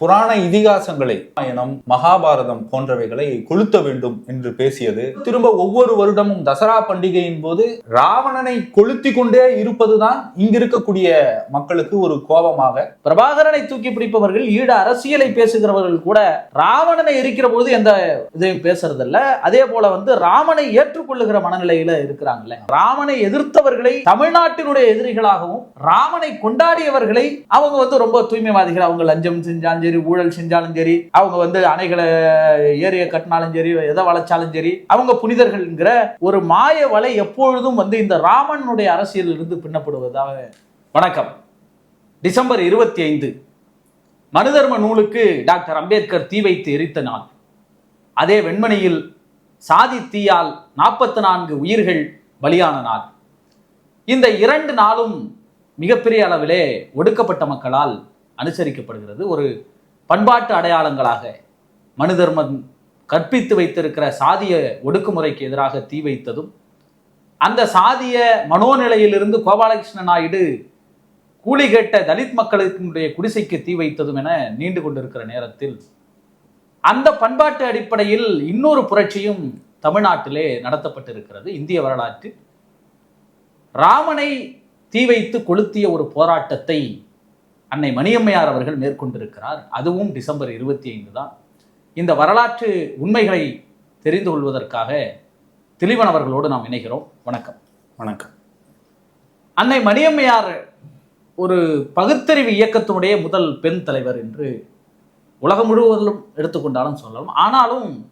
புராண இதிகாசங்களை ராமாயணம் மகாபாரதம் போன்றவைகளை கொளுத்த வேண்டும் என்று பேசியது. திரும்ப ஒவ்வொரு வருடமும் தசரா பண்டிகையின் போது ராவணனை கொளுத்தி கொண்டே இருப்பதுதான் இங்க இருக்கக்கூடிய மக்களுக்கு ஒரு கோபமாக. பிரபாகரனை தூக்கி பிடிப்பவர்கள் ஈடு அரசியலை பேசுகிறவர்கள் கூட ராவணனை இருக்கிற போது எந்த இதையும் பேசுறதில்ல. அதே போல வந்து ராமனை ஏற்றுக்கொள்ளுகிற மனநிலையில இருக்கிறாங்கல்ல. ராமனை எதிர்த்தவர்களை தமிழ்நாட்டினுடைய எதிரிகளாகவும் ராமனை கொண்டாடியவர்களை அவங்க வந்து ரொம்ப தூய்மைவாதிகள். அவங்க லஞ்சம் செஞ்சாஞ்சு சரி ஊழல் செஞ்சாலும் சரி அவங்க வந்து அணைகளை ஏரிய கட்டினாலும் சரி எதை வளைச்சாலும் சரி அவங்க புனிதர்கள்ங்கிற ஒரு மாய வலை எப்பொழுதும் வந்து இந்த ராமனுடைய அரசியலில் இருந்து பின்னப்படுவதாக வணக்கம். டிசம்பர் இருபத்தி ஐந்து மனுதர்ம நூலுக்கு டாக்டர் அம்பேத்கர் தீ வைத்து எரித்த நாள். அதே வெண்மணியில் சாதி தீயால் நாற்பத்தி நான்கு உயிர்கள் பலியான நாள். இந்த இரண்டு நாளும் மிகப்பெரிய அளவிலே ஒடுக்கப்பட்ட மக்களால் அனுசரிக்கப்படுகிறது. ஒரு பண்பாட்டு அடையாளங்களாக மனுதர்மன் கற்பித்து வைத்திருக்கிற சாதிய ஒடுக்குமுறைக்கு எதிராக தீ வைத்ததும் அந்த சாதிய மனோநிலையிலிருந்து கோபாலகிருஷ்ண நாயுடு கூலி கேட்ட தலித் மக்களுடைய குடிசைக்கு தீ வைத்ததும் என நீண்டு கொண்டிருக்கிற நேரத்தில் அந்த பண்பாட்டு அடிப்படையில் இன்னொரு புரட்சியும் தமிழ்நாட்டிலே நடத்தப்பட்டிருக்கிறது இந்திய வரலாற்றில். ராமனை தீ வைத்து கொளுத்திய ஒரு போராட்டத்தை அன்னை மணியம்மையார் அவர்கள் மேற்கொண்டிருக்கிறார். அதுவும் டிசம்பர் இருபத்தி ஐந்து தான். இந்த வரலாற்று உண்மைகளை தெரிந்து கொள்வதற்காக திலீவன் அவர்களோடு நாம் இணைகிறோம். வணக்கம். வணக்கம். அன்னை மணியம்மையார் ஒரு பகுத்தறிவு இயக்கத்தினுடைய முதல் பெண் தலைவர் என்று உலகம் முழுவதிலும் எடுத்துக்கொண்டாலும் சொல்லலாம். ஆனாலும்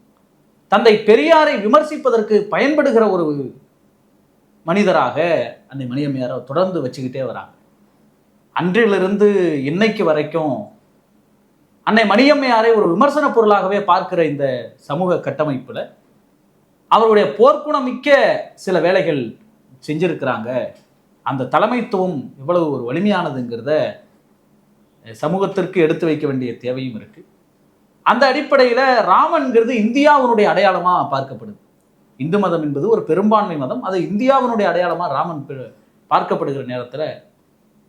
தந்தை பெரியாரை விமர்சிப்பதற்கு பயன்படுகிற ஒரு மனிதராக அன்னை மணியம்மையாரை தொடர்ந்து வச்சுக்கிட்டே வராங்க. அன்றிலிருந்து இன்னைக்கு வரைக்கும் அன்னை மணியம்மையாரை ஒரு விமர்சன பொருளாகவே பார்க்கிற இந்த சமூக கட்டமைப்பில் அவருடைய போர்க்குணமிக்க சில வேலைகள் செஞ்சிருக்கிறாங்க. அந்த தலைமைத்துவம் இவ்வளவு ஒரு வலிமையானதுங்கிறத சமூகத்திற்கு எடுத்து வைக்க வேண்டிய தேவையும் இருக்கு. அந்த அடிப்படையில் ராமன்கிறது இந்தியாவினுடைய அடையாளமாக பார்க்கப்படுது. இந்து மதம் என்பது ஒரு பெரும்பான்மை மதம். அது இந்தியாவினுடைய அடையாளமாக ராமன் பார்க்கப்படுகிற நேரத்தில்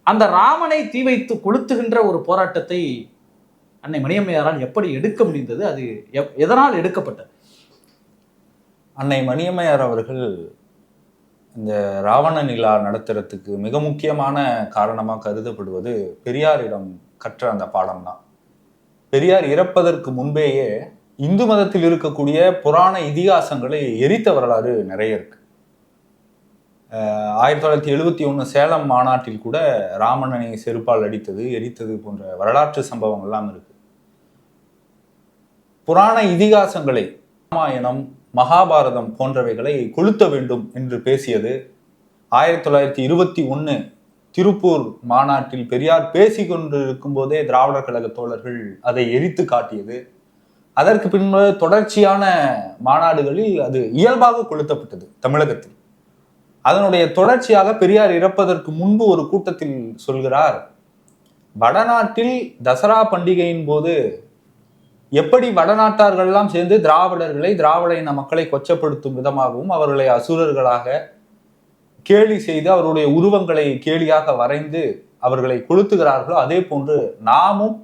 அந்த ராமனை தீ வைத்து கொளுத்துகின்ற ஒரு போராட்டத்தை அன்னை மணியம்மையாரால் எப்படி எடுக்க முடிந்தது? அது எப்- எதனால் எடுக்கப்பட்டது? அன்னை மணியம்மையார் அவர்கள் இந்த ராவண நிலா நடத்துறதுக்கு மிக முக்கியமான காரணமாக கருதப்படுவது பெரியாரிடம் கற்ற அந்த பாடம் தான் பெரியார் இறப்பதற்கு முன்பேயே இந்து மதத்தில் இருக்கக்கூடிய புராண இதிகாசங்களை எரித்த வரலாறு நிறைய இருக்கு. ஆயிரத்தி தொள்ளாயிரத்தி எழுபத்தி ஒன்று சேலம் மாநாட்டில் கூட ராமணனை செருப்பால் அடித்தது எரித்தது போன்ற வரலாற்று சம்பவங்கள்லாம் இருக்கு. புராண இதிகாசங்களை ராமாயணம் மகாபாரதம் போன்றவைகளை கொளுத்த வேண்டும் என்று பேசியது ஆயிரத்தி தொள்ளாயிரத்தி இருபத்தி ஒன்று திருப்பூர் மாநாட்டில் பெரியார் பேசி கொண்டிருக்கும் போதே திராவிடர் கழக தோழர்கள் அதை எரித்து காட்டியது. அதற்கு பின்பு தொடர்ச்சியான மாநாடுகளில் அது இயல்பாக கொளுத்தப்பட்டது தமிழகத்தில். அதனுடைய தொடர்ச்சியாக பெரியார் இறப்பதற்கு முன்பு ஒரு கூட்டத்தில் சொல்கிறார் வடநாட்டில் தசரா பண்டிகையின் போது எப்படி வடநாட்டார்கள்லாம் சேர்ந்து திராவிடர்களை திராவிட இன மக்களை கொச்சப்படுத்தும் விதமாகவும் அவர்களை அசுரர்களாக கேலி செய்து அவருடைய உருவங்களை கேலியாக வரைந்து அவர்களை கொளுத்துகிறார்களோ அதே போன்று நாமும்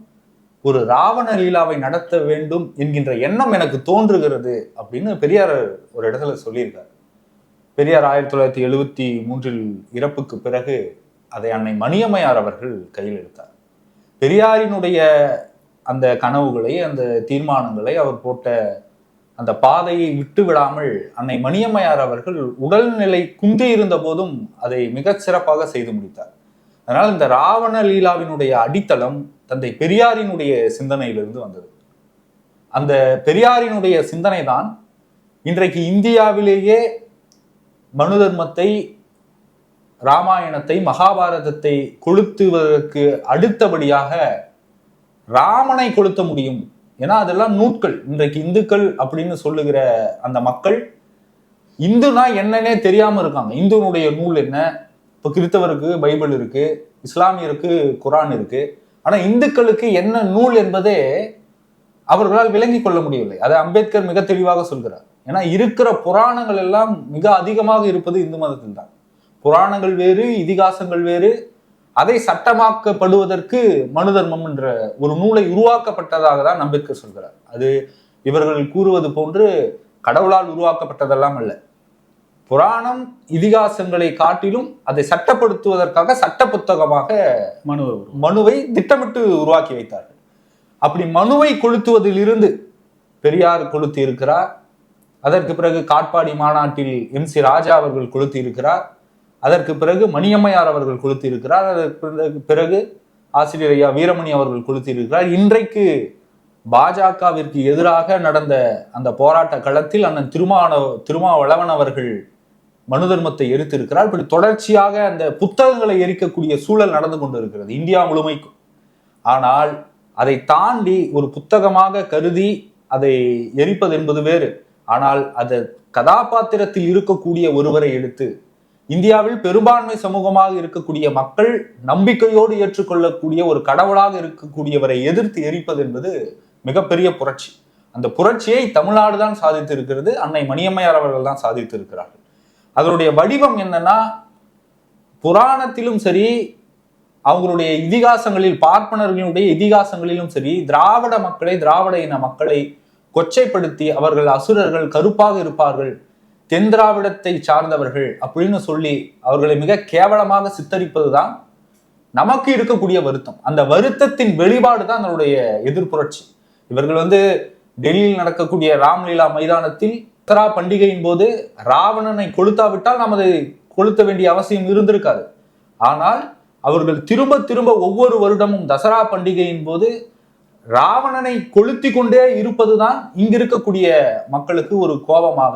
ஒரு ராவண லீலாவை நடத்த வேண்டும் என்கின்ற எண்ணம் எனக்கு தோன்றுகிறது அப்படின்னு பெரியார் ஒரு இடத்துல சொல்லியிருக்கார். பெரியார் ஆயிரத்தி தொள்ளாயிரத்தி எழுபத்தி மூன்றில் இறப்புக்கு பிறகு அதை அன்னை மணியம்மையார் அவர்கள் கையில் எடுத்தார். பெரியாரினுடைய அந்த கனவுகளை அந்த தீர்மானங்களை அவர் போட்ட அந்த பாதையை விட்டு விடாமல் அன்னை மணியம்மையார் அவர்கள் உடல்நிலை குந்தி இருந்த போதும் அதை மிகச் சிறப்பாக செய்து முடித்தார். அதனால் இந்த ராவண லீலாவினுடைய அடித்தளம் தந்தை பெரியாரினுடைய சிந்தனையிலிருந்து வந்தது. அந்த பெரியாரினுடைய சிந்தனை தான் இன்றைக்கு இந்தியாவிலேயே மனு தர்மத்தை ராமாயணத்தை மகாபாரதத்தை கொளுத்துவதற்கு அடுத்தபடியாக ராமனை கொளுத்த முடியும். ஏன்னா அதெல்லாம் நூட்கள். இன்றைக்கு இந்துக்கள் அப்படின்னு சொல்லுகிற அந்த மக்கள் இந்துனா என்னன்னே தெரியாம இருக்காங்க. இந்துனுடைய நூல் என்ன? இப்போ கிறிஸ்தவருக்கு பைபிள் இருக்கு இஸ்லாமியருக்கு குரான் இருக்கு. ஆனா இந்துக்களுக்கு என்ன நூல் என்பதே அவர்களால் விளங்கி கொள்ள முடியவில்லை. அதை அம்பேத்கர் மிக தெளிவாக சொல்கிறார். ஏன்னா இருக்கிற புராணங்கள் எல்லாம் மிக அதிகமாக இருப்பது இந்து மதத்தில் தான். புராணங்கள் வேறு இதிகாசங்கள் வேறு. அதை சட்டமாக்கப்படுவதற்கு மனு தர்மம் என்ற ஒரு நூலை உருவாக்கப்பட்டதாக தான் நம்பிக்கை சொல்கிறார். அது இவர்கள் கூறுவது போன்று கடவுளால் உருவாக்கப்பட்டதெல்லாம் அல்ல. புராணம் இதிகாசங்களை காட்டிலும் அதை சட்டப்படுத்துவதற்காக சட்ட புத்தகமாக மனு மனுவை திட்டமிட்டு உருவாக்கி வைத்தார்கள். அப்படி மனுவை கொளுத்துவதிலிருந்து பெரியார் கொளுத்தி இருக்கிறார். அதற்கு பிறகு காட்பாடி மாநாட்டில் எம் சி ராஜா அவர்கள் கொளுத்தி இருக்கிறார். அதற்கு பிறகு மணியம்மையார் அவர்கள் கொளுத்தி இருக்கிறார். அதற்கு பிறகு பிறகு ஆசிரியர் ஐயா வீரமணி அவர்கள் கொளுத்தி இருக்கிறார். இன்றைக்கு பாஜகவிற்கு எதிராக நடந்த அந்த போராட்ட களத்தில் அண்ணன் திருமான திருமாவளவன் அவர்கள் மனு தர்மத்தை எரித்திருக்கிறார். இப்படி தொடர்ச்சியாக அந்த புத்தகங்களை எரிக்கக்கூடிய சூழல் நடந்து கொண்டிருக்கிறது இந்தியா முழுமைக்கும். ஆனால் அதை தாண்டி ஒரு புத்தகமாக கருதி அதை எரிப்பது என்பது வேறு. ஆனால் அது கதாபாத்திரத்தில் இருக்கக்கூடிய ஒருவரை எடுத்து இந்தியாவில் பெரும்பான்மை சமூகமாக இருக்கக்கூடிய மக்கள் நம்பிக்கையோடு ஏற்றுக்கொள்ளக்கூடிய ஒரு கடவுளாக இருக்கக்கூடியவரை எதிர்த்து எரிப்பது என்பது மிகப்பெரிய புரட்சி. அந்த புரட்சியை தமிழ்நாடு தான் சாதித்து இருக்கிறது அன்னை மணியம்மையார் அவர்கள் தான் சாதித்து இருக்கிறார்கள் அதனுடைய வடிவம் என்னன்னா புராணத்திலும் சரி அவங்களுடைய இதிகாசங்களில் பார்ப்பனர்களுடைய இதிகாசங்களிலும் சரி திராவிட மக்களை திராவிட இன மக்களை கொச்சைப்படுத்தி அவர்கள் அசுரர்கள் கருப்பாக இருப்பார்கள். தென்திராவிடத்தை சார்ந்தவர்கள் அப்படின்னு சொல்லி அவர்களை மிக கேவலமாக சித்தரிப்பதுதான் நமக்கு இருக்கக்கூடிய வருத்தம். அந்த வருத்தத்தின் வெளிப்பாடு தான் அதனுடைய எதிர்ப்புரட்சி. இவர்கள் வந்து டெல்லியில் நடக்கக்கூடிய ராம்லீலா மைதானத்தில் தரா பண்டிகையின் போது ராவணனை கொளுத்தாவிட்டால் நாம் அதை கொளுத்த வேண்டிய அவசியம் இருந்திருக்காது. ஆனால் அவர்கள் திரும்ப திரும்ப ஒவ்வொரு வருடமும் தசரா பண்டிகையின் போது ராவணனை கொளுத்தி கொண்டே இருப்பதுதான் இங்க இருக்கக்கூடிய மக்களுக்கு ஒரு கோபமாக.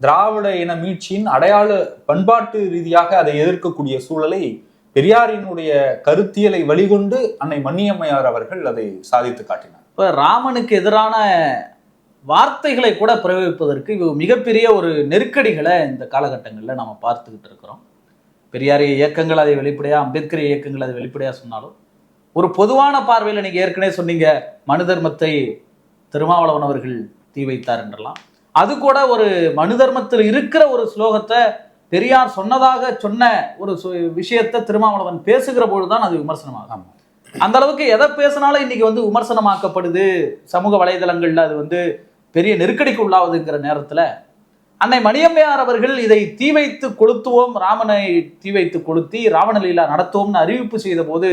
திராவிட இன மீட்சியின் அடையாள பண்பாட்டு ரீதியாக அதை எதிர்க்கக்கூடிய சூழலை பெரியாரினுடைய கருத்தியலை வழிகொண்டு அன்னை மன்னியம்மையார் அவர்கள் அதை சாதித்து காட்டினார். இப்ப ராமனுக்கு எதிரான வார்த்தைகளை கூட பிரயோகிப்பதற்கு மிகப்பெரிய ஒரு நெருக்கடிகளை இந்த காலகட்டங்களில் நம்ம பார்த்துக்கிட்டு இருக்கிறோம். பெரியாரிய இயக்கங்கள் அதை வெளிப்படையாக அம்பேத்கர் இயக்கங்கள் அதை வெளிப்படையாக சொன்னாலும் ஒரு பொதுவான பார்வையில் நீங்க ஏற்கனவே சொன்னீங்க மனு தர்மத்தை திருமாவளவன் அவர்கள் தீ வைத்தார் என்றெல்லாம். அது கூட ஒரு மனு தர்மத்தில் இருக்கிற ஒரு ஸ்லோகத்தை பெரியார் சொன்னதாக சொன்ன ஒரு விஷயத்தை திருமாவளவன் பேசுகிற பொழுதுதான் அது விமர்சனமாகும். அந்த அளவுக்கு எதை பேசினாலும் இன்னைக்கு வந்து விமர்சனமாக்கப்படுது சமூக வலைதளங்கள்ல அது வந்து பெரிய நெருக்கடிக்கு உள்ளாவதுங்கிற நேரத்துல அன்னை மணியம்மையார் அவர்கள் இதை தீ வைத்து கொளுத்துவோம் ராமனை தீ வைத்து கொளுத்தி ராவண லீலா நடத்துவோம்னு அறிவிப்பு செய்த போது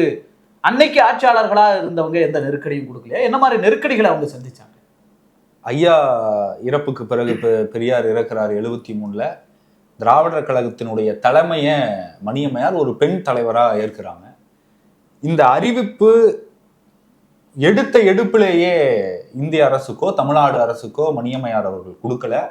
அன்னைக்கு ஆட்சியாளர்களாக இருந்தவங்க எந்த நெருக்கடியும் கொடுக்கலையா? என்ன மாதிரி நெருக்கடிகளை அவங்க சந்திச்சாங்க? ஐயா இறப்புக்கு பிறகு பெ- பெரியார் இறக்குறார் எழுபத்தி மூணில் திராவிடர் கழகத்தினுடைய தலைமையை மணியம்மையார் ஒரு பெண் தலைவராக ஏற்கிறாங்க. இந்த அறிவிப்பு எடுத்த எடுப்பிலேயே இந்திய அரசுக்கோ தமிழ்நாடு அரசுக்கோ மணியம்மையார் அவர்கள் கொடுக்கல.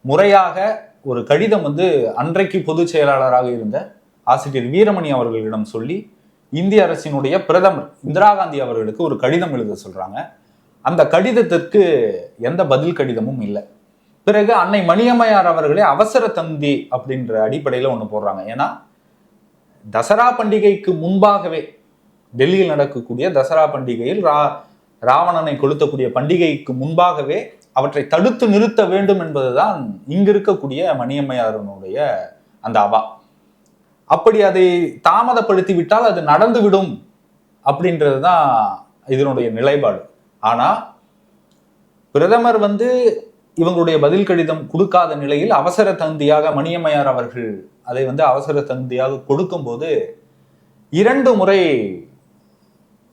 முறையாக ஒரு கடிதம் வந்து அன்றைக்கு பொதுச் செயலாளராக இருந்த ஆசிரியர் வீரமணி அவர்களிடம் சொல்லி இந்திய அரசினுடைய பிரதமர் இந்திரா காந்தி அவர்களுக்கு ஒரு கடிதம் எழுத சொல்றாங்க. அந்த கடிதத்திற்கு எந்த பதில் கடிதமும் இல்லை. பிறகு அன்னை மணியம்மையார் அவர்களே அவசர தந்தி அப்படின்ற அடிப்படையில் ஒன்று போடுறாங்க. ஏன்னா தசரா பண்டிகைக்கு முன்பாகவே டெல்லியில் நடக்கக்கூடிய தசரா பண்டிகையில் ரா ராவணனை கொளுத்தக்கூடிய பண்டிகைக்கு முன்பாகவே அவற்றை தடுத்து நிறுத்த வேண்டும் என்பதுதான் இங்கு இருக்கக்கூடிய மணியம்மையாரனுடைய அந்த அவா. அப்படி அதை தாமதப்படுத்தி விட்டால் அது நடந்துவிடும் அப்படின்றது தான் இதனுடைய நிலைப்பாடு. ஆனா பிரதமர் வந்து இவங்களுடைய பதில் கடிதம் கொடுக்காத நிலையில் அவசர தந்தியாக மணியம்மையார் அவர்கள் அதை வந்து அவசர தந்தியாக கொடுக்கும்போது இரண்டு முறை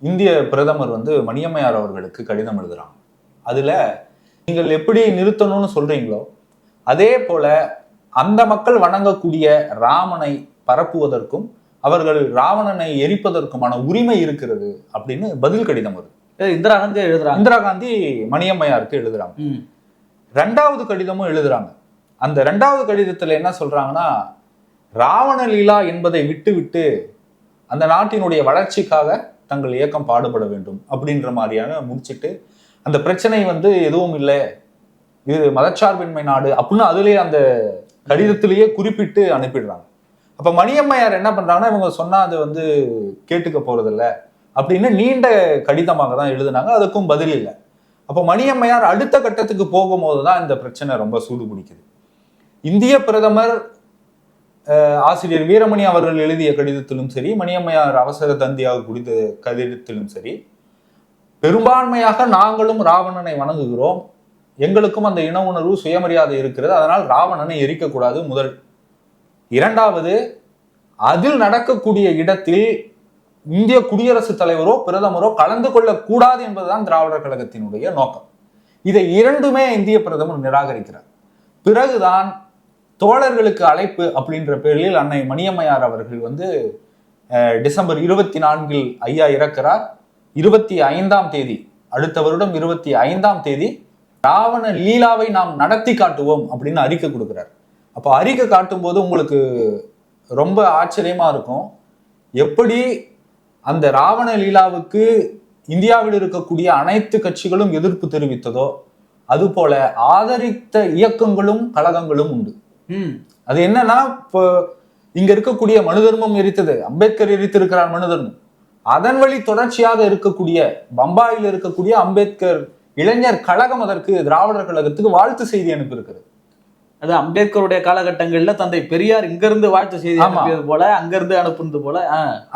இந்திய பிரதமர் வந்து மணியம்மையார் அவர்களுக்கு கடிதம் எழுதுறாங்க. அதுல நீங்கள் எப்படி நிறுத்தணும்னு சொல்றீங்களோ அதே போல அந்த மக்கள் வணங்கக்கூடிய ராமனை பரப்புவதற்கும் அவர்கள் ராவணனை எரிப்பதற்குமான உரிமை இருக்கிறது அப்படின்னு பதில் கடிதம் வருது. இந்திரா காந்தி எழுதுறாங்க? இந்திரா காந்தி மணியம்மையாருக்கு எழுதுறாங்க. ரெண்டாவது கடிதமும் எழுதுறாங்க. அந்த ரெண்டாவது கடிதத்துல என்ன சொல்றாங்கன்னா ராவண லீலா என்பதை விட்டு விட்டு அந்த நாட்டினுடைய வளர்ச்சிக்காக தங்கள் இயக்கம் பாடுபட வேண்டும் அப்படின்ற மாதிரியான முடிச்சிட்டு அந்த பிரச்சனை வந்து எதுவும் இல்லை. இது மதச்சார்பின்மை நாடு அப்படின்னு அதுலயே அந்த கடிதத்திலேயே குறிப்பிட்டு அனுப்பிடுறாங்க. அப்ப மணியம்மையார் என்ன பண்றாங்கன்னா இவங்க சொன்னா அது வந்து கேட்டுக்க போகிறதில்ல அப்படின்னு நீண்ட கடிதமாக தான் எழுதுனாங்க. அதுக்கும் பதில் இல்லை. அப்போ மணியம்மையார் அடுத்த கட்டத்துக்கு போகும்போது தான் இந்த பிரச்சனை ரொம்ப சூடு பிடிக்குது. இந்திய பிரதமர் ஆசிரியர் வீரமணி அவர்கள் எழுதிய கடிதத்திலும் சரி மணியம்மையார் அவசர தந்தியாக குடித்த கடிதத்திலும் சரி பெரும்பான்மையாக நாங்களும் ராவணனை வணங்குகிறோம். எங்களுக்கும் அந்த இன உணர்வு சுயமரியாதை இருக்கிறது. அதனால் ராவணனை எரிக்கக்கூடாது முதல். இரண்டாவது அதில் நடக்கக்கூடிய இடத்தில் இந்திய குடியரசுத் தலைவரோ பிரதமரோ கலந்து கொள்ளக்கூடாது என்பதுதான் திராவிடர் கழகத்தினுடைய நோக்கம். இதை இரண்டுமே இந்திய பிரதமர் நிராகரிக்கிறார். பிறகுதான் தோழர்களுக்கு அழைப்பு அப்படின்ற பேரில் அன்னை மணியம்மையார் அவர்கள் வந்து டிசம்பர் இருபத்தி நான்கில் ஐயா இறக்கிறார். இருபத்தி ஐந்தாம் தேதி அடுத்த வருடம் இருபத்தி ஐந்தாம் தேதி ராவண லீலாவை நாம் நடத்தி காட்டுவோம் அப்படின்னு அறிக்கை கொடுக்கிறார். அப்போ அறிக்கை காட்டும் போது உங்களுக்கு ரொம்ப ஆச்சரியமா இருக்கும். எப்படி அந்த ராவண லீலாவுக்கு இந்தியாவில் இருக்கக்கூடிய அனைத்து கட்சிகளும் எதிர்ப்பு தெரிவித்ததோ அதுபோல ஆதரித்த இயக்கங்களும் கழகங்களும் உண்டு. ம். அது என்னன்னா இப்போ இங்க இருக்கக்கூடிய மனு தர்மம் எரித்தது அம்பேத்கர் எரித்திருக்கிறார் மனு தர்மம். அதன் வழி தொடர்ச்சியாக இருக்கக்கூடிய பம்பாயில் இருக்கக்கூடிய அம்பேத்கர் இளைஞர் கழகம் அதற்கு திராவிடர் கழகத்துக்கு வாழ்த்து செய்தி அனுப்பியிருக்கிறது. அது அம்பேத்கருடைய காலகட்டங்கள்ல தந்தை பெரியார் இங்க இருந்து வாழ்த்து செய்தி. அனுப்பியது போல அங்க இருந்து அனுப்புனது போல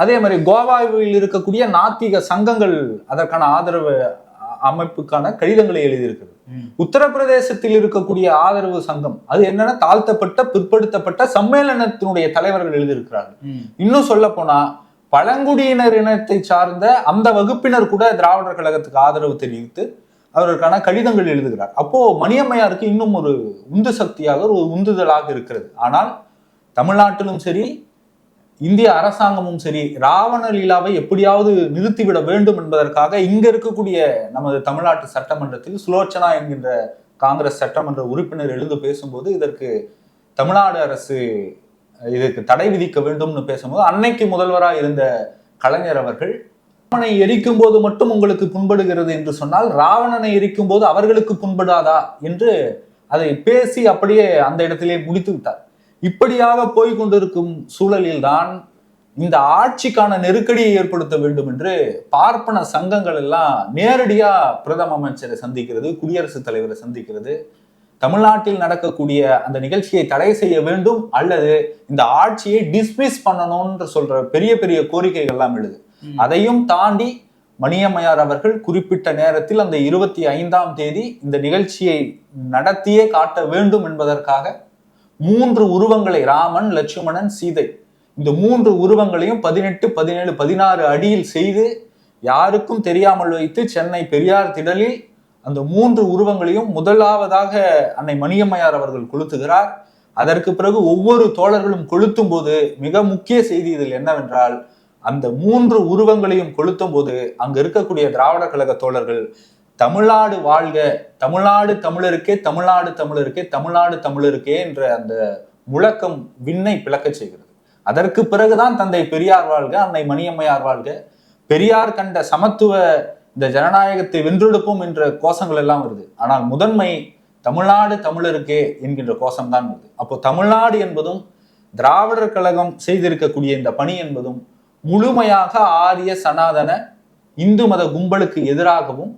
அதே மாதிரி கோவாவில் இருக்கக்கூடிய நாத்திக சங்கங்கள் அதற்கான ஆதரவு அமைப்புக்கான கடிதங்களை எழுதியிருக்கிறது. உத்தரப்பிரதேசத்தில் இருக்கக்கூடிய ஆதரவு சங்கம் அது என்னன்னா தாழ்த்தப்பட்ட பிற்படுத்தப்பட்ட சம்மேளனத்தினுடைய தலைவர்கள் எழுதியிருக்கிறார்கள். இன்னும் சொல்ல போனா பழங்குடியினர் இனத்தை சார்ந்த அந்த வகுப்பினர் கூட திராவிடர் கழகத்துக்கு ஆதரவு தெரிவித்து அவருக்கான கடிதங்கள் எழுதுகிறார். அப்போ மணியம்மையாருக்கு இன்னும் ஒரு உந்து சக்தியாக ஒரு உந்துதலாக இருக்கிறது. ஆனால் தமிழ்நாட்டிலும் சரி இந்திய அரசாங்கமும் சரி ராவண லீலாவை எப்படியாவது நிறுத்திவிட வேண்டும் என்பதற்காக இங்க இருக்கக்கூடிய நமது தமிழ்நாட்டு சட்டமன்றத்தில் சுலோச்சனா என்கின்ற காங்கிரஸ் சட்டமன்ற உறுப்பினர் எழுந்து பேசும்போது இதற்கு தமிழ்நாடு அரசு இதற்கு தடை விதிக்க வேண்டும்னு பேசும்போது அன்னைக்கு முதல்வராக இருந்த கலைஞர் அவர்கள் ராவணனை எரிக்கும் போது மட்டும் உங்களுக்கு புண்படுகிறது என்று சொன்னால் ராவணனை எரிக்கும் போது அவர்களுக்கு புண்படாதா என்று அதை பேசி அப்படியே அந்த இடத்திலே முடித்து விட்டார். இப்படியாக போய் கொண்டிருக்கும் இந்த ஆட்சிக்கான நெருக்கடியை ஏற்படுத்த வேண்டும் என்று பார்ப்பன சங்கங்கள் எல்லாம் நேரடியா பிரதம அமைச்சரை சந்திக்கிறது குடியரசுத் தலைவரை சந்திக்கிறது. தமிழ்நாட்டில் நடக்கக்கூடிய அந்த நிகழ்ச்சியை தடை செய்ய வேண்டும் அல்லது இந்த ஆட்சியை டிஸ்மிஸ் பண்ணணும்ன்ற சொல்ற பெரிய பெரிய கோரிக்கைகள் எல்லாம் எழுது. அதையும் தாண்டி மணியம்மையார் அவர்கள் குறிப்பிட்ட நேரத்தில் அந்த இருபத்தி ஐந்தாம் தேதி இந்த நிகழ்ச்சியை நடத்தியே காட்ட வேண்டும் என்பதற்காக மூன்று உருவங்களை ராமன் லட்சுமணன் சீதை இந்த மூன்று உருவங்களையும் பதினெட்டு பதினேழு பதினாறு அடியில் செய்து யாருக்கும் தெரியாமல் வைத்து சென்னை பெரியார் திடலில் அந்த மூன்று உருவங்களையும் முதலாவதாக அன்னை மணியம்மையார் அவர்கள் கொளுத்துகிறார். அதற்கு பிறகு ஒவ்வொரு தோழர்களும் கொளுத்தும் போது மிக முக்கிய செய்தி இதில் என்னவென்றால் அந்த மூன்று உருவங்களையும் கொளுத்தும் போது அங்க இருக்கக்கூடிய திராவிட கழக தோழர்கள் தமிழ்நாடு வாழ்க தமிழ்நாடு தமிழருக்கே தமிழ்நாடு தமிழருக்கே தமிழ்நாடு தமிழருக்கே என்ற அந்த முழக்கம் விண்ணை பிளக்கச் செய்கிறது. அதற்கு பிறகுதான் தந்தை பெரியார் வாழ்க அன்னை மணியம்மையார் வாழ்க. பெரியார் கண்ட சமத்துவ இந்த ஜனநாயகத்தை வென்றெடுப்போம் என்ற கோஷங்கள் எல்லாம் வருது. ஆனால் முதன்மை தமிழ்நாடு தமிழருக்கே என்கின்ற கோஷம்தான் வருது. அப்போ தமிழ்நாடு என்பதும் திராவிடர் கழகம் செய்திருக்கக்கூடிய இந்த பணி என்பதும் முழுமையாக ஆரிய சனாதன இந்து மத கும்பலுக்கு எதிராகவும்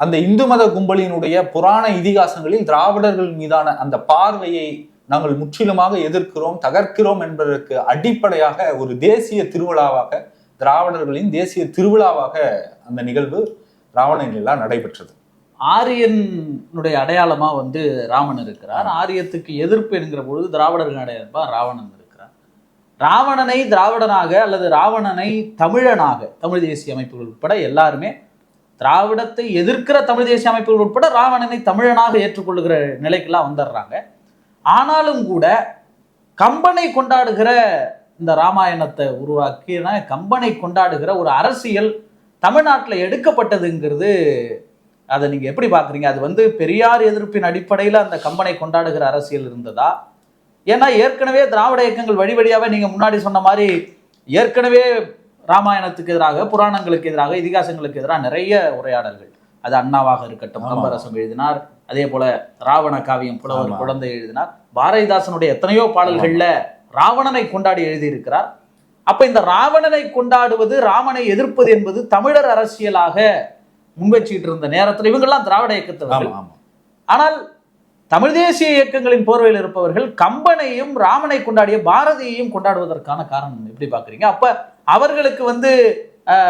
அந்த இந்து மத கும்பலினுடைய புராண இதிகாசங்களில் திராவிடர்கள் மீதான அந்த பார்வையை நாங்கள் முற்றிலுமாக எதிர்க்கிறோம் தகர்க்கிறோம் என்பதற்கு அடிப்படையாக ஒரு தேசிய திருவிழாவாக திராவிடர்களின் தேசிய திருவிழாவாக அந்த நிகழ்வு ராவணனிலா நடைபெற்றது. ஆரியனுடைய அடையாளமா வந்து ராமன் இருக்கிறார். ஆரியத்துக்கு எதிர்ப்பு என்கிற பொழுது திராவிடர்கள் அடையாளமா ராவணன் ராவணனை திராவிடனாக அல்லது ராவணனை தமிழனாக தமிழ் தேசிய அமைப்புகள் உட்பட எல்லாருமே திராவிடத்தை எதிர்க்கிற தமிழ் தேசிய அமைப்புகள் உட்பட ராவணனை தமிழனாக ஏற்றுக்கொள்ளுகிற நிலைக்கெல்லாம் வந்துடுறாங்க. ஆனாலும் கூட கம்பனை கொண்டாடுகிற இந்த ராமாயணத்தை உருவாக்கின கம்பனை கொண்டாடுகிற ஒரு அரசியல் தமிழ்நாட்டில் எடுக்கப்பட்டதுங்கிறது அதை நீங்கள் எப்படி பார்க்குறீங்க? அது வந்து பெரியார் எதிர்ப்பின் அடிப்படையில் அந்த கம்பனை கொண்டாடுகிற அரசியல் இருந்ததா? ஏன்னா ஏற்கனவே திராவிட இயக்கங்கள் வழி வழியாவே நீங்க முன்னாடி சொன்ன மாதிரி ஏற்கனவே ராமாயணத்துக்கு எதிராக புராணங்களுக்கு எதிராக இதிகாசங்களுக்கு எதிராக நிறைய உரையாடல்கள். அது அண்ணாவாக இருக்கட்டும். கம்பரசம் எழுதினார். அதே போல ராவண காவியம் புலவர். குழந்தை எழுதினார். பாரதிதாசனுடைய எத்தனையோ பாடல்கள்ல ராவணனை கொண்டாடி எழுதியிருக்கிறார். அப்ப இந்த ராவணனை கொண்டாடுவது ராமனை எதிர்ப்பது என்பது தமிழர் அரசியலாக முன்வச்சிட்டு இருந்த நேரத்துல இவங்கெல்லாம் திராவிட இயக்கத்தவர்கள். ஆனால் தமிழ் தேசிய இயக்கங்களின் போர்வையில் இருப்பவர்கள் கம்பனையும் ராமனை கொண்டாடிய பாரதியையும் கொண்டாடுவதற்கான காரணம் எப்படி பாக்குறீங்க அப்ப அவர்களுக்கு வந்து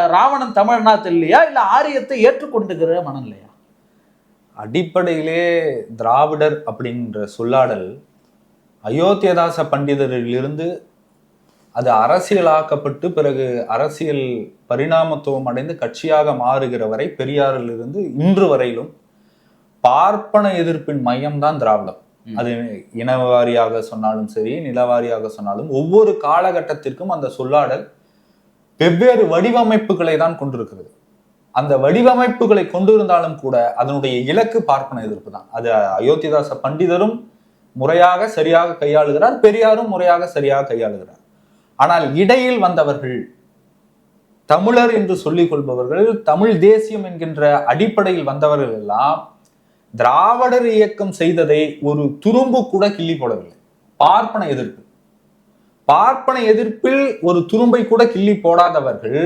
ராவணன் தமிழனா தெரியலையா இல்ல ஆரியத்தை ஏற்றுக்கொண்டுகிற மனநிலையா? அடிப்படையிலே திராவிடர் அப்படின்ற சொல்லாடல் அயோத்தியதாச பண்டிதரிலிருந்து அது அரசியலாக்கப்பட்டு பிறகு அரசியல் பரிணாமத்துவம் அடைந்து கட்சியாக மாறுகிற வரை பெரியாரிலிருந்து இன்று வரையிலும் பார்ப்பன எதிர்ப்பின் மையம்தான் திராவிடம். அது இனவாரியாக சொன்னாலும் சரி நிலவாரியாக சொன்னாலும் ஒவ்வொரு காலகட்டத்திற்கும் அந்த சொல்லாடல் வெவ்வேறு வடிவமைப்புகளை தான் கொண்டிருக்கிறது. அந்த வடிவமைப்புகளை கொண்டிருந்தாலும் கூட அதனுடைய இலக்கு பார்ப்பன எதிர்ப்பு தான் அது அயோத்திதாச பண்டிதரும் முறையாக சரியாக கையாளுகிறார் பெரியாரும் முறையாக சரியாக கையாளுகிறார். ஆனால் இடையில் வந்தவர்கள் தமிழர் என்று சொல்லிக் கொள்பவர்கள் தமிழ் தேசியம் என்கின்ற அடிப்படையில் வந்தவர்கள் எல்லாம் திராவிடர் இயக்கம் செய்ததை ஒரு துரும்பு கூட கிள்ளி போடவில்லை. பார்ப்பன எதிர்ப்பு. பார்ப்பன எதிர்ப்பில் ஒரு துரும்பை கூட கிள்ளி போடாதவர்கள்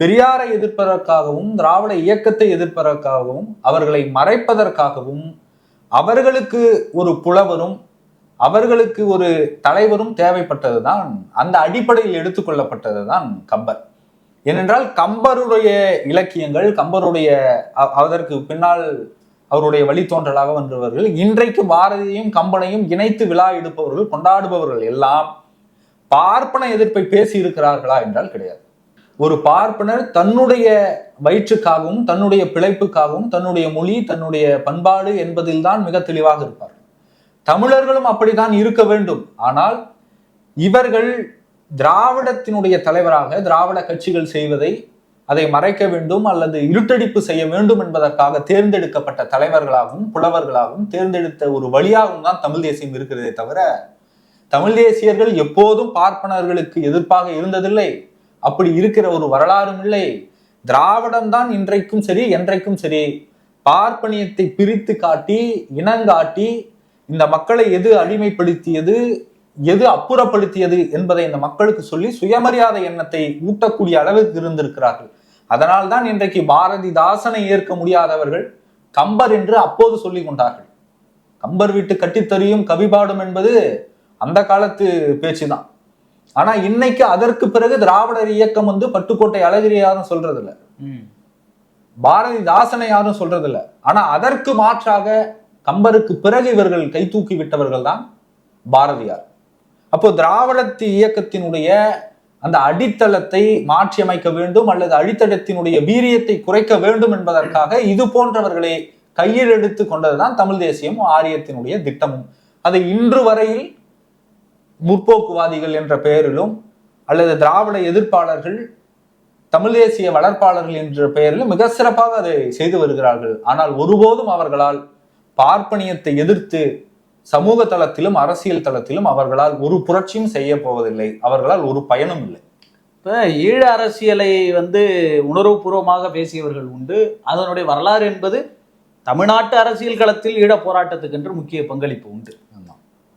பெரியாரை எதிர்ப்பதற்காகவும் திராவிட இயக்கத்தை எதிர்ப்பதற்காகவும் அவர்களை மறைப்பதற்காகவும் அவர்களுக்கு ஒரு புலவரும் அவர்களுக்கு ஒரு தலைவரும் தேவைப்பட்டதுதான். அந்த அடிப்படையில் எடுத்துக்கொள்ளப்பட்டதுதான் கம்பர். ஏனென்றால் கம்பருடைய இலக்கியங்கள் கம்பருடைய அதற்கு பின்னால் அவருடைய வழித்தோன்றலாக வந்தவர்கள் இன்றைக்கு பாரதியையும் கம்பனையும் இணைத்து விழா எடுப்பவர்கள் கொண்டாடுபவர்கள் எல்லாம் பார்ப்பன எதிர்ப்பை பேசி இருக்கிறார்களா என்றால் கிடையாது. ஒரு பார்ப்பனர் தன்னுடைய வயிற்றுக்காகவும் தன்னுடைய பிழைப்புக்காகவும் தன்னுடைய மொழி தன்னுடைய பண்பாடு என்பதில் தான் மிக தெளிவாக இருப்பார். தமிழர்களும் அப்படித்தான் இருக்க வேண்டும். ஆனால் இவர்கள் திராவிடத்தினுடைய தலைவராக திராவிட கட்சிகள் செய்வதை அதை மறைக்க வேண்டும் அல்லது இருட்டடிப்பு செய்ய வேண்டும் என்பதற்காக தேர்ந்தெடுக்கப்பட்ட தலைவர்களாகவும் புலவர்களாகவும் தேர்ந்தெடுத்த ஒரு வழியாகவும் தான் தமிழ் தேசியம் இருக்கிறதே தவிர தமிழ் தேசியர்கள் எப்போதும் பார்ப்பனர்களுக்கு எதிர்ப்பாக இருந்ததில்லை. அப்படி இருக்கிற ஒரு வரலாறும் இல்லை. திராவிடம் தான் இன்றைக்கும் சரி என்றைக்கும் சரி. பார்ப்பனியத்தை பிரித்து காட்டி இனங்காட்டி இந்த மக்களை எது அடிமைப்படுத்தியது எது அப்புறப்படுத்தியது என்பதை இந்த மக்களுக்கு சொல்லி சுயமரியாதை எண்ணத்தை ஊட்டக்கூடிய அளவுக்கு இருந்திருக்கிறார்கள். அதனால்தான் இன்றைக்கு பாரதிதாசனை ஏற்க முடியாதவர்கள் கம்பர் என்று அப்போது சொல்லிக் கொண்டார்கள். கம்பர் வீட்டு கட்டித்தறியும் கவிபாடும் என்பது அந்த காலத்து பேச்சுதான். ஆனா இன்னைக்கு அதற்கு பிறகு திராவிடர் இயக்கம் வந்து பட்டுக்கோட்டை அழகிரி யாரும் சொல்றது இல்ல பாரதிதாசனை யாரும் சொல்றது இல்ல ஆனா அதற்கு மாற்றாக கம்பருக்கு பிறகு இவர்கள் கை தூக்கி விட்டவர்கள் தான் பாரதியார். அப்போ திராவிடத்து இயக்கத்தினுடைய அந்த அடித்தளத்தை மாற்றியமைக்க வேண்டும் அல்லது அடித்தளத்தினுடைய வீரியத்தை குறைக்க வேண்டும் என்பதற்காக இது போன்றவர்களை கையில் எடுத்து கொண்டதுதான் தமிழ் தேசியமும் ஆரியத்தினுடைய திட்டமும். அதை இன்று வரையில் முற்போக்குவாதிகள் என்ற பெயரிலும் அல்லது திராவிட எதிர்ப்பாளர்கள் தமிழ் தேசிய வளர்ப்பாளர்கள் என்ற பெயரிலும் மிக சிறப்பாக அதை செய்து வருகிறார்கள். ஆனால் ஒருபோதும் அவர்களால் பார்ப்பனியத்தை எதிர்த்து சமூக தளத்திலும் அரசியல் தளத்திலும் அவர்களால் ஒரு புரட்சியும் செய்ய போவதில்லை. அவர்களால் ஒரு பயனும் இல்லை. இப்ப ஈழ அரசியலை வந்து உணர்வுபூர்வமாக பேசியவர்கள் உண்டு. அதனுடைய வரலாறு என்பது தமிழ்நாட்டு அரசியல் களத்தில் ஈழ போராட்டத்துக்கென்று முக்கிய பங்களிப்பு உண்டு.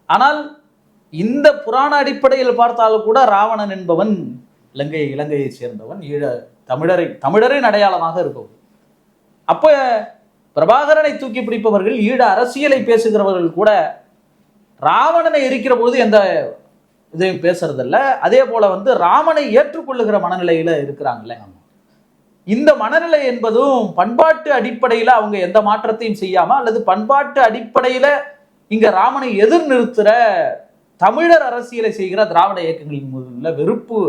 ஆனால் இந்த புராண அடிப்படையில் பார்த்தாலும் கூட ராவணன் என்பவன் இலங்கை இலங்கையை சேர்ந்தவன். ஈழ தமிழரை தமிழரின் அடையாளமாக இருப்பவன் அப்ப பிரபாகரனை தூக்கி பிடிப்பவர்கள் ஈழ அரசியலை பேசுகிறவர்கள் கூட ராவணனை எரிக்கிற போது எந்த இதையும் பேசுறதில்ல. அதே போல வந்து ராமனை ஏற்றுக்கொள்ளுகிற மனநிலையில இருக்கிறாங்களே. இந்த மனநிலை என்பதும் பண்பாட்டு அடிப்படையில அவங்க எந்த மாற்றத்தையும் செய்யாம அல்லது பண்பாட்டு அடிப்படையில இங்க ராமனை எதிர் நிறுத்துற தமிழர் அரசியலை செய்கிற திராவிட இயக்கங்களின் முதல்ல வெறுப்பு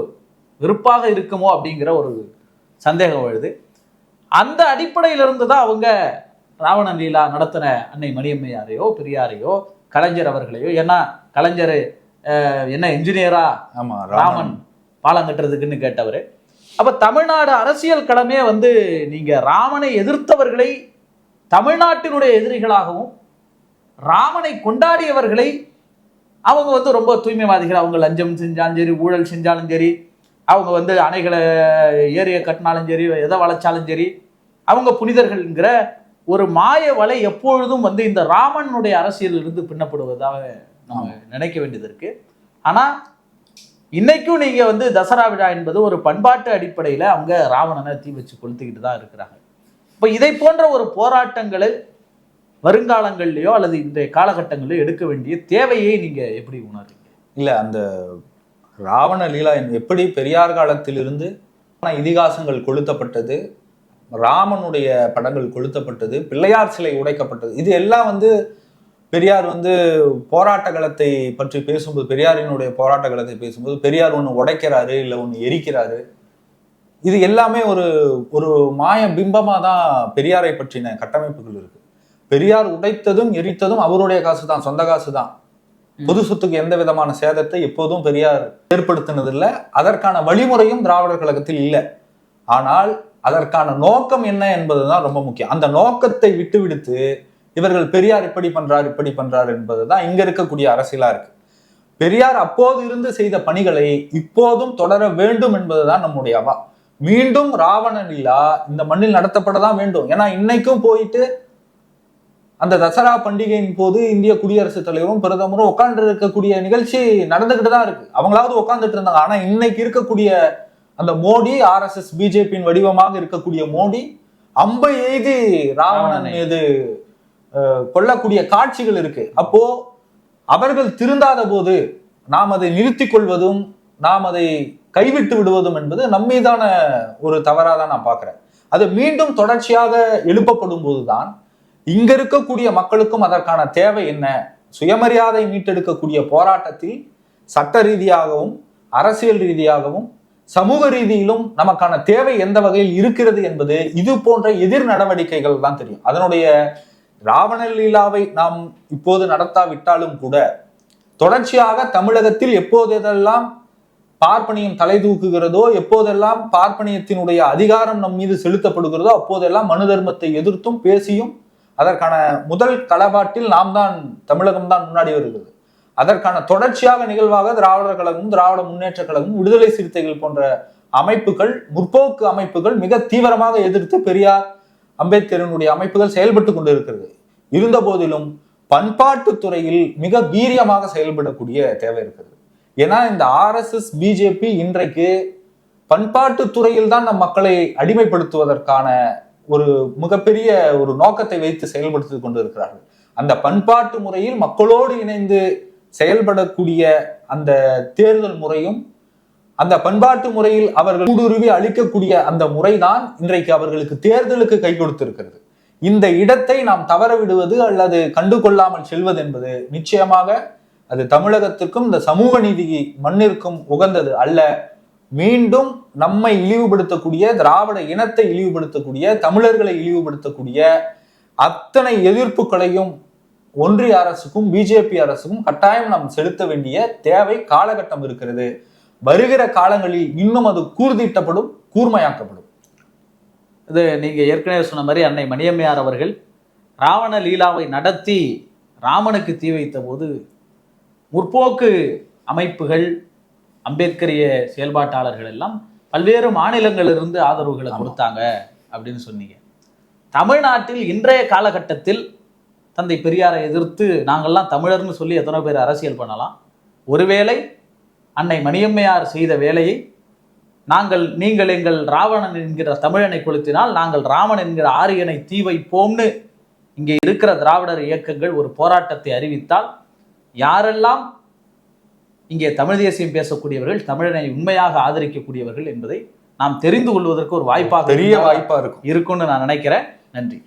வெறுப்பாக இருக்குமோ அப்படிங்கிற ஒரு சந்தேகம் எழுது. அந்த அடிப்படையிலிருந்து தான் அவங்க ராவணன் லீலா நடத்தின அன்னை மணியம்மையாரையோ பெரியாரையோ கலைஞர் அவர்களையோ ஏன்னா கலைஞர் என்ன என்ஜினியரா ஆமா ராமன். பாலம் கட்டுறதுக்குன்னு கேட்டவர். அப்ப தமிழ்நாடு அரசியல் கடமையே வந்து நீங்க ராமனை எதிர்த்தவர்களை தமிழ்நாட்டினுடைய எதிரிகளாகவும் ராமனை கொண்டாடியவர்களை அவங்க வந்து ரொம்ப தூய்மைவாதிகள். அவங்க லஞ்சம் செஞ்சாலும் சரி ஊழல் செஞ்சாலும் சரி அவங்க வந்து அணைகளை ஏரிய கட்டினாலும் சரி எதை வளைச்சாலும் சரி அவங்க புனிதர்கள்ங்கிற ஒரு மாய வலை எப்பொழுதும் வந்து இந்த ராமனுடைய அரசியலில் இருந்து பின்னப்படுவதாக நம்ம நினைக்க வேண்டியது இருக்கு. ஆனா இன்னைக்கும் நீங்க வந்து தசரா விழா என்பது ஒரு பண்பாட்டு அடிப்படையில அவங்க ராவணனை தீ வச்சு கொளுத்திக்கிட்டு தான் இருக்கிறாங்க. இப்போ இதை போன்ற ஒரு போராட்டங்களை வருங்காலங்கள்லயோ அல்லது இன்றைய காலகட்டங்களிலோ எடுக்க வேண்டிய தேவையை நீங்க எப்படி உணர்றீங்க? இல்ல அந்த ராவண லீலா எப்படி பெரியார் காலத்திலிருந்து இதிகாசங்கள் கொளுத்தப்பட்டது ராமனுடைய படங்கள் கொளுத்தப்பட்டது பிள்ளையார் சிலை உடைக்கப்பட்டது. இது எல்லாம் வந்து பெரியார் வந்து போராட்ட களத்தை பற்றி பேசும்போது பெரியாரினுடைய போராட்ட களத்தை பேசும்போது பெரியார் ஒன்று உடைக்கிறாரு இல்லை ஒன்று எரிக்கிறாரு. இது எல்லாமே ஒரு ஒரு மாய பிம்பமா தான் பெரியாரை பற்றின கட்டமைப்புகள் இருக்கு. பெரியார் உடைத்ததும் எரித்ததும் அவருடைய காசு தான் சொந்த காசு தான் பொது சொத்துக்கு எந்த விதமான சேதத்தை எப்போதும் பெரியார் ஏற்படுத்தினதில்லை. அதற்கான வழிமுறையும் திராவிடர் கழகத்தில் இல்லை. ஆனால் அதற்கான நோக்கம் என்ன என்பதுதான் ரொம்ப முக்கியம். அந்த நோக்கத்தை விட்டு விடுத்து இவர்கள் பெரியார் இப்படி பண்றார் இப்படி பண்றார் என்பதுதான் இங்க இருக்கக்கூடிய அரசியலா இருக்கு. பெரியார் அப்போது இருந்து செய்த பணிகளை இப்போதும் தொடர வேண்டும் என்பதுதான் நம்முடைய அவா. மீண்டும் ராவண லீலா இந்த மண்ணில் நடத்தப்பட தான் வேண்டும். ஏன்னா இன்னைக்கும் போயிட்டு அந்த தசரா பண்டிகையின் போது இந்திய குடியரசுத் தலைவரும் பிரதமரும் உட்கார்ந்து இருக்கக்கூடிய நிகழ்ச்சி நடந்துகிட்டு தான் இருக்கு. அவங்களாவது உட்கார்ந்துட்டு இருந்தாங்க. ஆனா இன்னைக்கு இருக்கக்கூடிய அந்த மோடி ஆர்எஸ்எஸ் பிஜேபியின் வடிவமாக இருக்கக்கூடிய மோடி அம்பை எய்தி ராவணன். மீது அஹ், கொல்லக்கூடிய காட்சிகள் இருக்கு. அப்போ அவர்கள் திருந்தாத போது நாம் அதை நிறுத்திக் கொள்வதும் நாம் அதை கைவிட்டு விடுவதும் என்பது நம்மீதான ஒரு தவறாக தான் நான் பார்க்கிறேன். அது மீண்டும் தொடர்ச்சியாக எழுப்பப்படும் போதுதான் இங்க இருக்கக்கூடிய மக்களுக்கும் அதற்கான தேவை என்ன? சுயமரியாதை மீட்டெடுக்கக்கூடிய போராட்டத்தில் சட்ட ரீதியாகவும் அரசியல் ரீதியாகவும் சமூக ரீதியிலும் நமக்கான தேவை எந்த வகையில் இருக்கிறது என்பது இது போன்ற எதிர் நடவடிக்கைகள் தான் தெரியும். அதனுடைய ராவண லீலாவை நாம் இப்போது நடத்தாவிட்டாலும் கூட தொடர்ச்சியாக தமிழகத்தில் எப்போதெல்லாம் பார்ப்பனியம் தலை தூக்குகிறதோ எப்போதெல்லாம் பார்ப்பனியத்தினுடைய அதிகாரம் நம் மீது செலுத்தப்படுகிறதோ அப்போதெல்லாம் மனு தர்மத்தை எதிர்த்தும் பேசியும் அதற்கான முதல் களவாட்டில் நாம் தான் தமிழகம் தான் முன்னாடி வருகிறது. அதற்கான தொடர்ச்சியாக நிகழ்வாக திராவிடர் கழகமும் திராவிட முன்னேற்ற கழகமும் விடுதலை சிறுத்தைகள் போன்ற அமைப்புகள் முற்போக்கு அமைப்புகள் மிக தீவிரமாக எதிர்த்து பெரியார் அம்பேத்கரினுடைய அமைப்புகள் செயல்பட்டு கொண்டிருக்கிறது. இருந்த போதிலும் பண்பாட்டு துறையில் மிக வீரியமாக செயல்படக்கூடிய தேவை இருக்கிறது. ஏன்னா இந்த ஆர்எஸ்எஸ் பிஜேபி இன்றைக்கு பண்பாட்டு துறையில் தான் நம் மக்களை அடிமைப்படுத்துவதற்கான ஒரு மிகப்பெரிய ஒரு நோக்கத்தை வைத்து செயல்படுத்தி கொண்டிருக்கிறார்கள். அந்த பண்பாட்டு முறையில் மக்களோடு இணைந்து செயல்படக்கூடிய அந்த தேர்தல் முறையும் அந்த பண்பாட்டு முறையில் அவர்கள் ஊடுருவி அளிக்கக்கூடிய அந்த முறைதான் இன்றைக்கு அவர்களுக்கு தேர்தலுக்கு கை கொடுத்திருக்கிறது. இந்த இடத்தை நாம் தவற விடுவது அல்லது கண்டுகொள்ளாமல் செல்வது என்பது நிச்சயமாக அது தமிழகத்திற்கும் இந்த சமூக நீதி மண்ணிற்கும் உகந்தது அல்ல. மீண்டும் நம்மை இழிவுபடுத்தக்கூடிய திராவிட இனத்தை இழிவுபடுத்தக்கூடிய தமிழர்களை இழிவுபடுத்தக்கூடிய அத்தனை எதிர்ப்புகளையும் ஒன்றிய அரசுக்கும் பிஜேபி அரசுக்கும் கட்டாயம் நாம் செலுத்த வேண்டிய தேவை காலகட்டம் இருக்கிறது. வருகிற காலங்களில் இன்னும் அது கூர்தீட்டப்படும் கூர்மையாக்கப்படும். இது நீங்க ஏற்கனவே சொன்ன மாதிரி அன்னை மணியம்மையார் அவர்கள் ராவண லீலாவை நடத்தி ராமனுக்கு தீ வைத்த போது முற்போக்கு அமைப்புகள் அம்பேத்கரிய செயல்பாட்டாளர்கள் எல்லாம் பல்வேறு மாநிலங்களிலிருந்து ஆதரவுகளை. கொடுத்தாங்க அப்படின்னு சொன்னீங்க. தமிழ்நாட்டில் இன்றைய காலகட்டத்தில் தந்தை பெரியாரை எதிர்த்து நாங்கள்லாம் தமிழர்னு சொல்லி எத்தனை பேர் அரசியல் பண்ணலாம். ஒருவேளை அன்னை மணியம்மையார் செய்த வேலையை நாங்கள் நீங்கள் எங்கள் ராவணன் என்கிற தமிழனை கொளுத்தினால் நாங்கள் ராமன் என்கிற ஆரியனை தீ வைப்போம்னு இங்கே இருக்கிற திராவிடர் இயக்கங்கள் ஒரு போராட்டத்தை அறிவித்தால் யாரெல்லாம் இங்கே தமிழ் தேசியம் பேசக்கூடியவர்கள் தமிழனை உண்மையாக ஆதரிக்கக்கூடியவர்கள் என்பதை நாம் தெரிந்து கொள்வதற்கு ஒரு வாய்ப்பாக பெரிய இருந்தால் வாய்ப்பா இருக்கும். இருக்கும்னு நான் நினைக்கிறேன். நன்றி.